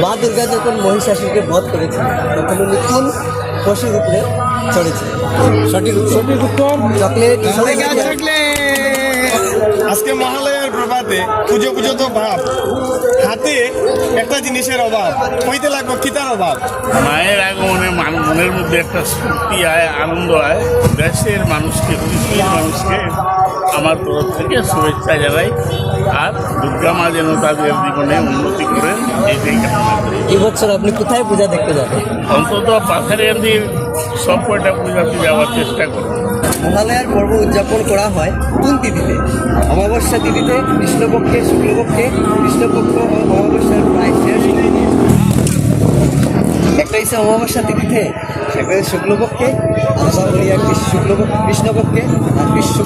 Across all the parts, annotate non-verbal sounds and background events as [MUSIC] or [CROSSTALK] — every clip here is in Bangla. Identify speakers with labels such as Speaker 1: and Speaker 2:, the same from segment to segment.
Speaker 1: মা দুর্গা যখন মহিষাসুরকে বধ করেছিল তখন উনি কোন পশুর উপরে চড়েছিলেন। সঠিক
Speaker 2: সঠিক উত্তর?
Speaker 1: চকলেট।
Speaker 3: আজকে মহালয়ার প্রভাতে পুজো পুজো তো ভাব। হাতে একটা জিনিসের অভাব হইতে লাগবো কিতার অভাব।
Speaker 4: মায়ের আগমনে মান- মনের মধ্যে একটা স্ফূর্তি আয় আনন্দ আয়। দেশের মানুষকে পৃথিবীর মানুষকে আমার তরফ থেকে শুভেচ্ছা জানাই। আর দুর্গা মা যেন তাদের জীবনে উন্নতি করেন কামনা করি।
Speaker 1: এবছর আপনি কোথায় পূজা দেখতে যাবেন?
Speaker 4: অন্তত পাথারিয়াদির সব কয়টা পূজাতে যাওয়ার চেষ্টা করব
Speaker 1: মহালয়ার পর্ব উদযাপন করা হয় কোন তিথিতে? অমাবস্যা তিথিতে কৃষ্ণপক্ষে শুক্লপক্ষে কৃষ্ণপক্ষ অমাবস্যার প্রায় শেষ একটা হচ্ছে অমাবস্যা তিথিতে। হচ্ছে শুক্লপক্ষে হলো একটি শুক্লপক্ষ কৃষ্ণপক্ষে আর কৃষ্ণ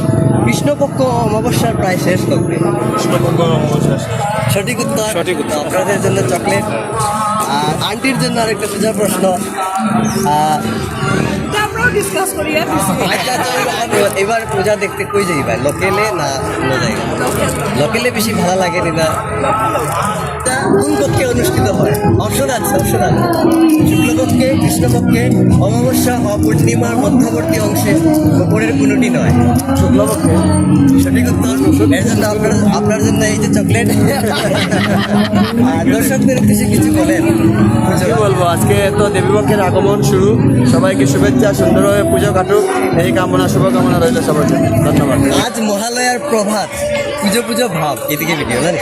Speaker 1: কৃষ্ণপক্ষ অমাবস্যার প্রায় শেষ লগ্নে সঠিক উত্তর সঠিক উত্তর। আপনাদের জন্য চকলেট। আর আন্টির জন্য আরেকটা সোজা প্রশ্ন। আচ্ছা, আচ্ছা, এবার- এবার পূজা দেখতে কই যাই ভাই? লোকেলে না অন্য জায়গায়? লোকেলে বেশি ভালো লাগে না? কোন পক্ষে অনুষ্ঠিত হয়। অপশন আছে অপশন আছে। শুক্লপক্ষে কৃষ্ণপক্ষে অমাবস্যা মধ্যবর্তী অংশে উপরের কোনোটি নয়। শুক্লপক্ষে। সঠিক উত্তর? এর জন্য আপনার আপনার জন্য এই যে চকলেট। আর দর্শকদের উদ্দেশ্যে কিছু বলেন।
Speaker 5: কি বলব আজকে তো দেবীপক্ষের আগমন শুরু। সবাইকে শুভেচ্ছা সুন্দরভাবে পুজো কাটুক। এই কামনা শুভকামনা রইল সবার জন্য। ধন্যবাদ।
Speaker 1: আজ মহালয়ার প্রভাত পুজো পুজো ভাব। এদিকে ভিডিও জানি?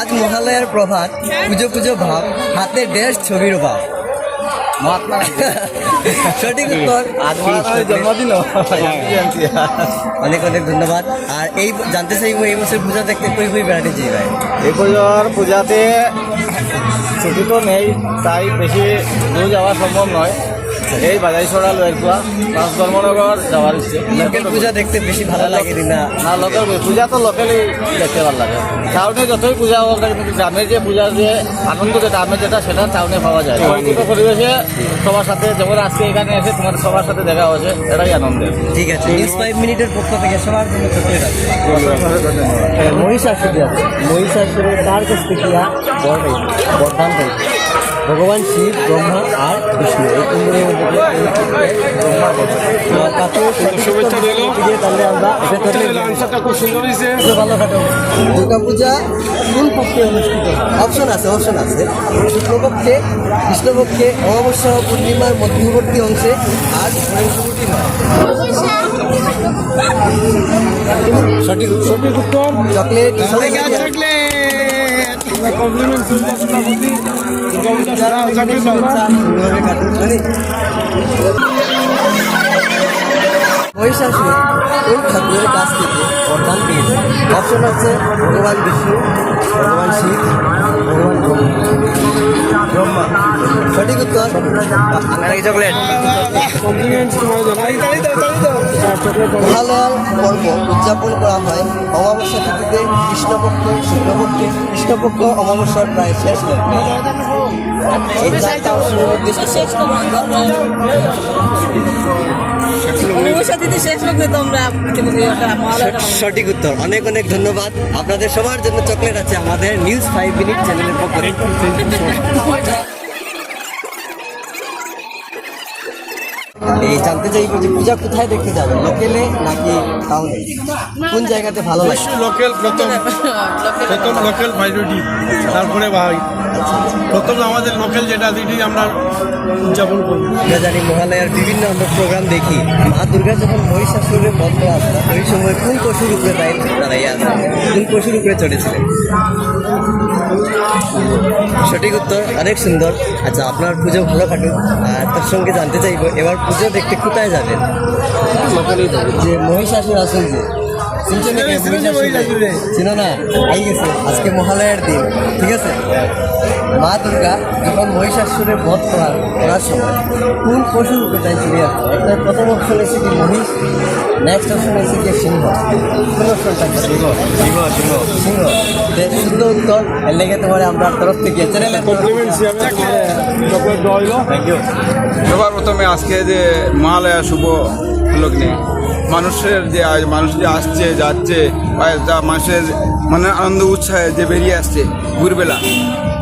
Speaker 1: আজ মহালয়ার প্রভাত পুজো পুজো ভাব হাতে ড্যাশ ছবির ভাব। [LAUGHS] সঠিক উত্তর
Speaker 5: জন্মদিন।
Speaker 1: অনেক অনেক ধন্যবাদ। আর এই জানতে চাইব এই বছর পূজা দেখতে কই কই বেড়াতে যাই ভাই?
Speaker 5: এই পুজোর পূজাতে ছুটি তো নেই তাই বেশি দূর যাওয়া সম্ভব নয়। এই বাজারি ছড়া লয়েকুয়া পাঁচ ধর্মনগর যাওয়ার ইচ্ছে।
Speaker 1: লোকেল পূজা দেখতে বেশি ভালো লাগে না।
Speaker 5: না লোকেল পূজা তো লোকেলই দেখতে ভালো লাগে। টাউনে যতই পূজা হোক কিন্তু গ্রামের যে পূজার যে আনন্দ যেটা আমের যেটা সেটা টাউনে পাওয়া যায়। পরিবেশে সবার সাথে যেমন আজকে এখানে এসে তোমার সবার সাথে দেখা হয়েছে এটাই আনন্দের
Speaker 1: ঠিক আছে নিউজ ফাইভ মিনিটের পক্ষ থেকে সবার জন্য চকলেট আছে মহিষাসুর আছে। মহিষাসুরের তার কাছ থেকে বর পাইছে বরদান পাইছে ভগবান শিব ব্রহ্মা আর বিষ্ণু। এই তিনজনের মধ্যে ব্রহ্মা শুভেচ্ছা রইল। তাহলে আমরা
Speaker 2: আনসারটা খুব সুন্দর হয়েছে।
Speaker 1: ভালো কাটো। দুর্গা পূজা কোন পক্ষে অনুষ্ঠিত। অপশন আছে অপশন আছে। শুক্লপক্ষে কৃষ্ণপক্ষে অমাবস্যা পূর্ণিমার মধ্যবর্তী অংশে আর নয় সঠিক উত্তর।
Speaker 2: সঠিক উত্তর
Speaker 1: চকলেট
Speaker 2: কমপ্লিমেন্ট
Speaker 1: যারা ওখানে শুভেচ্ছা সুন্দরভাবে কাটুন। মানে মহিষাসুর কোন ঠাকুরের কাছ থেকে বরদান পেয়েছে অপশন আছে ভগবান বিষ্ণু ভগবান শিব ভগবান ব্রহ্মা। সঠিক উত্তর চকলেট। মহালয়ার পর্ব উদযাপন করা হয় অমাবস্যা তিথিতে কৃষ্ণপক্ষ শুক্লপক্ষে কৃষ্ণপক্ষ অমাবস্যার প্রায় শেষ লগ্নে।
Speaker 6: শেষ অমাবস্যা দিতে লগ্নে তো
Speaker 1: সঠিক উত্তর। অনেক অনেক ধন্যবাদ। আপনাদের সবার জন্য চকলেট আছে আমাদের নিউজ ফাইভ মিনিট চ্যানেলের পক্ষ এই জানতে চাইব যে পূজা কোথায় দেখতে যাবে? লোকেলে নাকি টাউনে কোন জায়গাতে ভালো লাগে?
Speaker 3: লোকেল প্রথম [LAUGHS] প্রথম লোকেল ভাইরুটি তারপরে ভাই। প্রথম আমাদের লোকাল যেটা দিদি আমরা উদযাপন করব।
Speaker 1: আমরা জানি মহালয়ার বিভিন্ন আমরা প্রোগ্রাম দেখি। মা দুর্গা যখন মহিষাসুরের বন্ধ আসতো ওই সময় কোন পশুর উপরে দাঁড়িয়ে দাঁড়াইয়া আছে কোন পশুর উপরে চড়েছিলেন সঠিক উত্তর অনেক সুন্দর। আচ্ছা আপনার পুজো ভালো কাটুক। আর তার সঙ্গে জানতে চাইব এবার পুজো দেখতে কোথায় যাবেন? যে মহিষাসুর আসেন যে? চিনো না আই গেছে আজকে মহালয়ার দিন ঠিক আছে? মা দুর্গা যখন মহিষাসুরের বধ করার করার সময় কোন পশুর চলে আসতো একটা প্রথম অপশন এসে কি মহিষ? নেক্সট অপশন এসে কি সিংহ? কোন অপশনটা সিংহ সিংহ সিংহ। উত্তর এর লেগে তোমার আমরা তরফ থেকে চ্যানেলের
Speaker 7: সবার প্রথমে আজকে যে মহালয়া শুভ লগ্নে মানুষের যে মানুষ যে আসছে, যাচ্ছে মানুষের মানে আনন্দ উৎসাহে যে বেরিয়ে আসছে ভোরবেলা,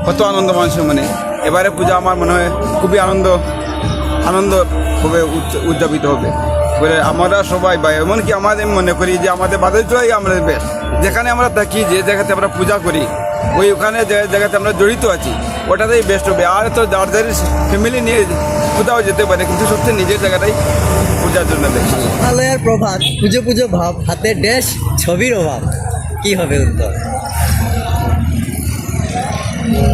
Speaker 7: কত আনন্দ মানুষের মনে। এবারে পূজা আমার মনে হয় খুবই আনন্দ আনন্দ হবে উদয- উদযাপিত হবে। বলে আমরা সবাই বা এমনকি আমাদের মনে করি যে আমাদের বাদলটাই আমাদের বেস্ট যেখানে আমরা থাকি, যে জায়গাতে আমরা পূজা করি, ওই ওখানে যে জায়গাতে আমরা জড়িত আছি, ওটাতেই বেস্ট হবে। আর তো যার যার ফ্যামিলি নিয়ে কোথাও যেতে পারে, কিন্তু সবচেয়ে নিজের জায়গাটাই পূজার জন্য বেস্ট
Speaker 1: প্রভাব প্রভাত, পুজো পুজো ভাব, হাতে ড্যাশ, ছবির অভাব। কি হবে উত্তর?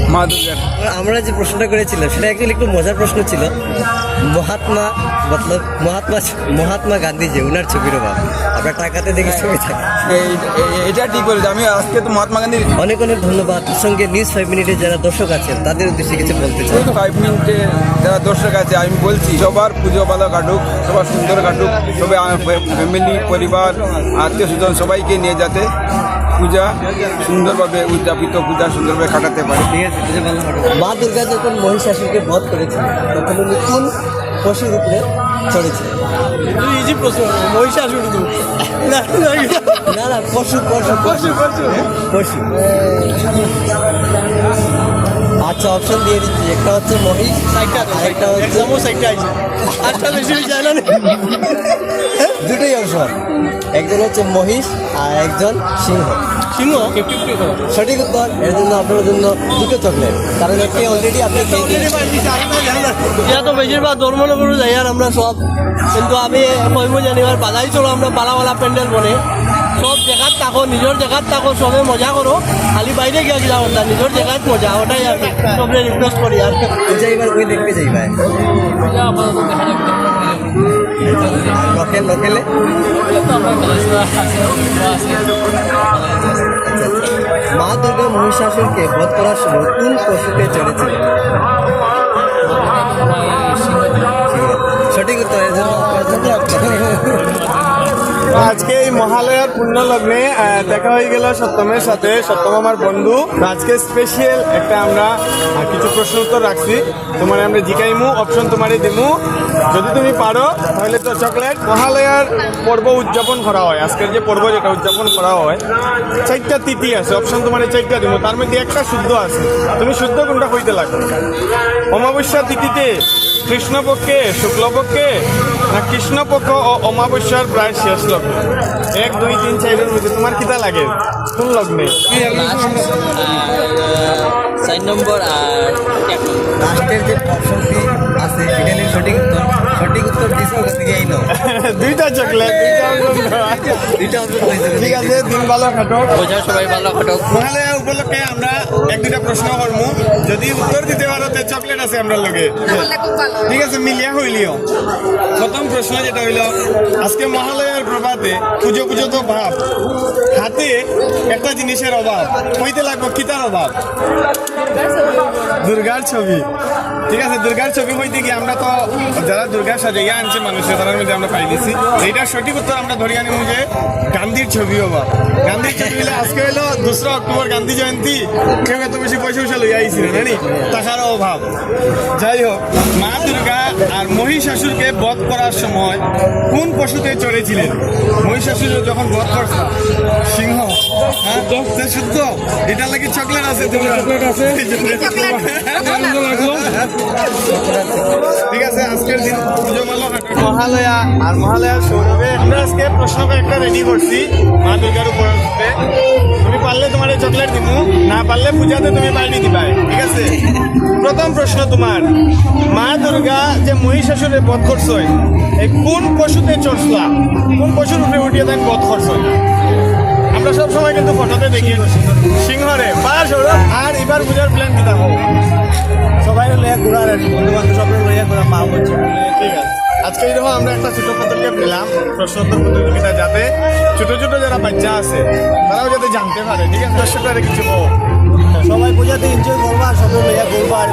Speaker 7: মা দুর্গার।
Speaker 1: আমরা- যে প্রশ্নটা করেছিলাম সেটা অ্যাকচুয়ালি একটু মজার প্রশ্ন ছিল। মহাত্মা মতলব মহাত্মা মহাত্মা গান্ধী যে ওনার ছবির অভাব। আমরা টাকাতে দেখি ছবি থাকে।
Speaker 7: এই- এই- এটা ঠিক বলেছে। আমি আজকে তো মহাত্মা গান্ধীর
Speaker 1: অনেক অনেক ধন্যবাদ। সঙ্গে নিউজ ফাইভ মিনিটে যারা দর্শক আছেন তাদের উদ্দেশ্যে কিছু বলতে চাই।
Speaker 7: ফাইভ মিনিটে যারা দর্শক আছে আমি বলছি সবার পুজো ভালো কাটুক সবার সুন্দর কাটুক। সবাই ফ্যামিলি পরিবার আত্মীয় স্বজন সবাইকে নিয়ে যাতে পূজা সুন্দরভাবে উদযাপিত পূজা সুন্দরভাবে কাটাতে পারে।
Speaker 1: মা দুর্গা যখন মহিষাসুরকে বধ করেছে তখন উনি কোন পশুর উপরে চড়েছিলেন
Speaker 2: ইজি প্রশ্ন মহিষাসুর
Speaker 1: না না পশু পশু। পশু পশু। পশু। আচ্ছা অপশন দিয়ে দিচ্ছি। একটা হচ্ছে মহিষ একটা হচ্ছে
Speaker 2: আটটা বেশি যায়
Speaker 1: দুটোই অপশন একজন হচ্ছে মহিষ আর একজন সিংহ।
Speaker 2: সিংহ?
Speaker 1: সঠিক উত্তর এর জন্য আপনার জন্য দুটো চকলেট কারণ একটি অলরেডি আপনি
Speaker 2: এটা তো বেশিরভাগ ধর্মনগরও যাই আর আমরা সব। কিন্তু আমি কইব জানিবার বাজাই চলো আমরা বালাওয়ালা প্যান্ডেল বনে। সব জায়গাত থাকো নিজের জায়গাত থাকো সবে মজা করো। খালি বাইরে গিয়ে গিলা ওটা নিজের জায়গাত মজা, ওটাই আর সবরে রিকোয়েস্ট করি আর
Speaker 1: এবার ওই দেখতে যাই ভাই লোকেল লোকেলে মা দুর্গা মহিষাসুরকে বধ করার সময় কোন পশুকে চড়েছিল সঠিক উত্তর
Speaker 8: আজকে এই মহালয়ার পূর্ণ লগ্নে দেখা হয়ে গেল সপ্তমের সাথে। সপ্তম আমার বন্ধু। আজকে স্পেশাল একটা আমরা কিছু প্রশ্ন উত্তর রাখছি। তোমার আমরা জিকাইমু অপশন তোমারে দিমু। যদি তুমি পারো, তাহলে তো চকলেট মহালয়ার পর্ব উদযাপন করা হয়। আজকের যে পর্ব যেটা উদযাপন করা হয়, চারটা তিথি আছে। অপশন তোমার চারটা দিব তার মধ্যে একটা শুদ্ধ আছে। তুমি শুদ্ধ কোনটা হইতে লাগবে? অমাবস্যা তিথিতে? কৃষ্ণপক্ষে শুক্লপক্ষে না কৃষ্ণপক্ষ ও অমাবস্যার প্রায় শেষ লগ্ন? এক দুই তিন চারের মধ্যে তোমার কিতা লাগে? কোন লগ্নে?
Speaker 5: চার নম্বর আর
Speaker 1: লাস্টের যে অপশনটি আছে সেখানে সঠিক উত্তর সঠিক উত্তর দিস থেকে এই নাও।
Speaker 8: দুইটা চকলেট দুইটা ঠিক আছে দিন ভালো খাটো
Speaker 5: বোঝা সবাই ভালো খাটো
Speaker 8: মহালয়া উপলক্ষে আমরা এক দুইটা প্রশ্ন করব। যদি উত্তর দিতে পারো তো চকলেট আছে আমরা লগে। ঠিক আছে মিলিয়া হইলিও। প্রথম প্রশ্ন যেটা হইল আজকে মহালয়ার প্রভাতে পুজো পুজো তো ভাব। হাতে একটা জিনিসের অভাব। হইতে লাগবো কিতার অভাব? দুর্গার ছবি। ঠিক আছে দুর্গার ছবি হইতে গিয়ে আমরা তো যারা দুর্গার সাজাইয়া আনছে মানুষের তার মধ্যে আমরা পাই দিছি এইটার সঠিক উত্তর আমরা ধরি আনি যে গান্ধীর ছবি অভাব গান্ধীর ছবি হইলে আজকে হইল দোসরা অক্টোবর গান্ধী জয়ন্তী। কেউ এত বেশি পয়সা পয়সা লইয়া আইছিল নানি? টাকার অভাব। যাই হোক মা দুর্গা আর মহিষাসুরকে বধ করার সময় কোন পশুতে চড়েছিলেন? মহিষাসুর যখন বধ করছে সিংহ হ্যাঁ? শুদ্ধ? এটা লাগি চকলেট আছে চকলেট আছে। [LAUGHS] ঠিক আছে আজকের দিন পুজো ভালো। মহালয়া আর মহালয়ার সৌরভে আমরা আজকে প্রশ্ন একটা রেডি করছি, মা দুর্গার উপর তুমি পারলে তোমার চকলেট দিব না পারলে পূজাতে তুমি বাইরে দিবা ঠিক আছে? প্রথম প্রশ্ন তোমার, মা দুর্গা যে মহিষাসুরে বধ করছ এই কোন পশুতে চড়ছলা? কোন পশুর উপরে উঠিয়ে দেন বধ করছ আমরা সব সময় কিন্তু ফটোতে দেখি, সিংহরে। পার সৌরভ, আর এবার পূজার প্ল্যান কি থাকো সবাই লইয়া আর বন্ধু বান্ধব সবাই লইয়া ঘোরা, মা ঠিক আছে। আজকে এরকম আমরা একটা ছোট পদক্ষেপ নিলাম প্রশ্নোত্তর প্রতিযোগিতা যাতে ছোট ছোট যারা বাচ্চা আছে, তারাও যাতে জানতে পারে, ঠিক আছে? দর্শকরা কিছু
Speaker 2: সবাই বোঝাতে এনজয় করবা, সবাই করব আর